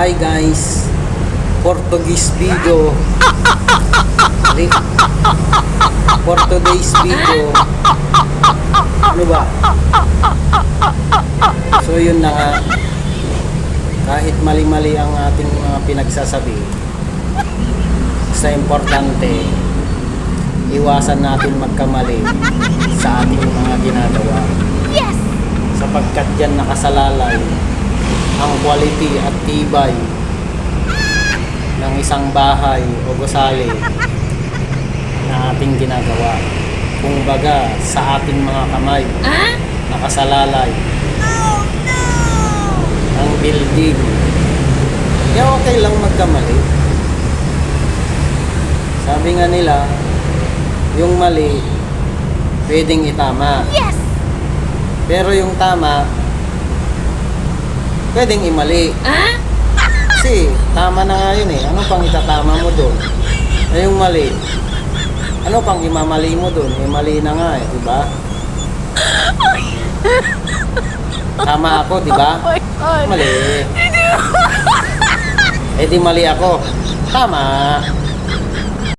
Hi guys, Portuguese video. For today's video. Ano ba? So yun na nga. Kahit mali-mali ang ating mga pinagsasabi, sa importante, iwasan natin magkamali sa ating mga ginagawa. Yes! Sapagkat yan nakasalalay ang quality at tibay ng isang bahay o gusali na ating ginagawa. Kung baga sa ating mga kamay Ah? nakasalalay ang building. Kaya okay lang magkamali. Sabi nga nila, yung mali, pwedeng itama. Yes! Pero yung tama, pwedeng imali. Ah? Kasi tama na nga yun eh. Ano pang itatama mo doon? Eh yung mali. Ano pang imamali mo doon? Eh mali na nga eh, di ba? Tama ako, di ba? Oh my God! Mali. Eh di mali ako. Tama.